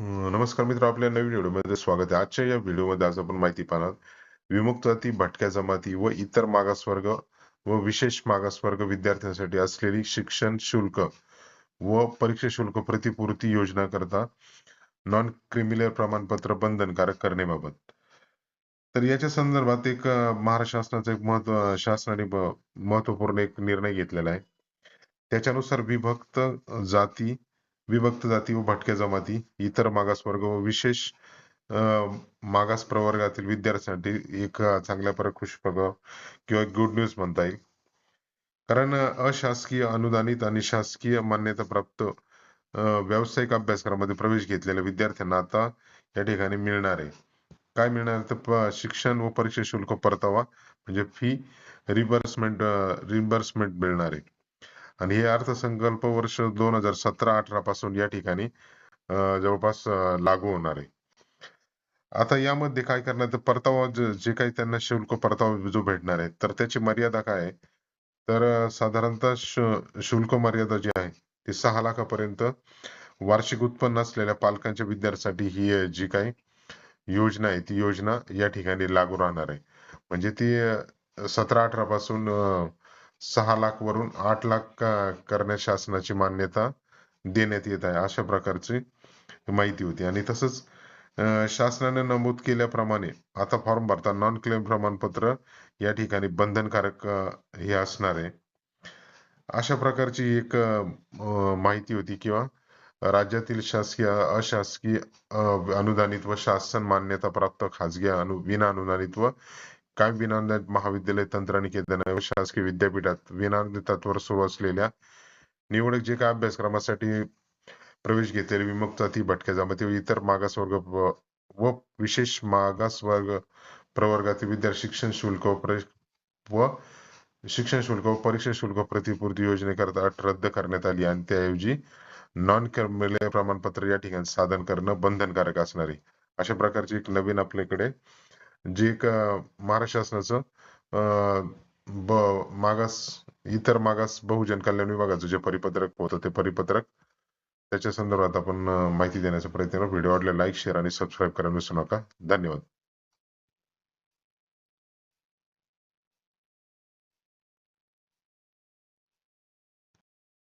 नमस्कार मित्र आपल्या नवीन व्हिडिओमध्ये स्वागत आहे. आजच्या या व्हिडिओमध्ये आज आपण माहिती पाहणार विमुक्त जाती भटक्या जमाती व इतर मागासवर्ग व विशेष मागासवर्ग विद्यार्थ्यांसाठी असलेली शिक्षण शुल्क व परीक्षा शुल्क प्रतिपूर्ती योजना करता नॉन क्रिमिनल प्रमाणपत्र बंधनकारक करण्याबाबत. तर याच्या संदर्भात एक महाराष्ट्र शासनाचा एक महत्त्व शासनाने महत्त्वपूर्ण एक निर्णय घेतलेला आहे. त्याच्यानुसार विभक्त जाती विभक्त जाती व भटक्या जमाती इतर मागासवर्ग व विशेष अं, मागास प्रवर्गातील विद्यार्थ्यांसाठी एक चांगल्या प्रकारे प्रभाव किंवा गुड न्यूज म्हणता येईल. कारण अशासकीय अनुदानित आणि शासकीय मान्यता प्राप्त व्यावसायिक अभ्यासक्रमामध्ये प्रवेश घेतलेल्या विद्यार्थ्यांना आता या ठिकाणी मिळणार आहे. काय मिळणार तर शिक्षण व परीक्षा शुल्क परतावा म्हणजे फी रिबर्समेंट रिबर्समेंट मिळणार आहे. आणि हे अर्थसंकल्प वर्ष दोन हजार सतरा अठरा पासून या ठिकाणी जवळपास लागू होणार आहे. आता यामध्ये काय करणार तर परतावा जे काही त्यांना शुल्क परतावा जो भेटणार आहे तर त्याची मर्यादा काय आहे? तर साधारणतः शुल्क मर्यादा जी आहे ती सहा लाखापर्यंत वार्षिक उत्पन्न असलेल्या पालकांच्या विद्यार्थ्यांसाठी ही जी काही योजना आहे ती योजना या ठिकाणी लागू राहणार आहे. म्हणजे ती सतरा अठरा पासून अं, सहा लाख वरून आठ लाख करण्यास शासनाची मान्यता देण्यात येत आहे अशा प्रकारची माहिती होती. आणि तसंच शासनाने नमूद केल्याप्रमाणे आता फॉर्म भरता नॉन क्लेम प्रमाणपत्र या ठिकाणी बंधनकारक हे असणार आहे. अशा प्रकारची एक माहिती होती किंवा राज्यातील शासकीय अशासकीय अं, अनुदानित व शासन मान्यता प्राप्त खाजगी अनु विना अनुदानित व काय विना महाविद्यालय तंत्रनिकेतन व शासकीय विद्यापीठात? विना तत्वावर सुरू असलेल्या निवडक जे काय अभ्यासक्रमासाठी प्रवेश घेतलेले विमुक्त जाती भटक्या जमाती व इतर मागासवर्ग व- व विशेष मागासवर्ग प्रवर्गातील विद्यार्थी शिक्षण शुल्क व शिक्षण शुल्क व परीक्षा शुल्क प्रतिपूर्ती योजनेकरता अट रद्द करण्यात आली आणि त्याऐवजी नॉन क्रिमिनल प्रमाणपत्र या ठिकाणी साधन करणं बंधनकारक असणार आहे. अशा प्रकारची एक नवीन आपल्याकडे जे एक महाराष्ट्र शासनाचं अं, ब- मागास इतर मागास बहुजन कल्याण विभागाचं जे परिपत्रक होतं ते परिपत्रक त्याच्या संदर्भात आपण माहिती देण्याचा प्रयत्न व्हिडिओ आवडला लाईक शेअर आणि सबस्क्राईब करायला विसरू नका. धन्यवाद.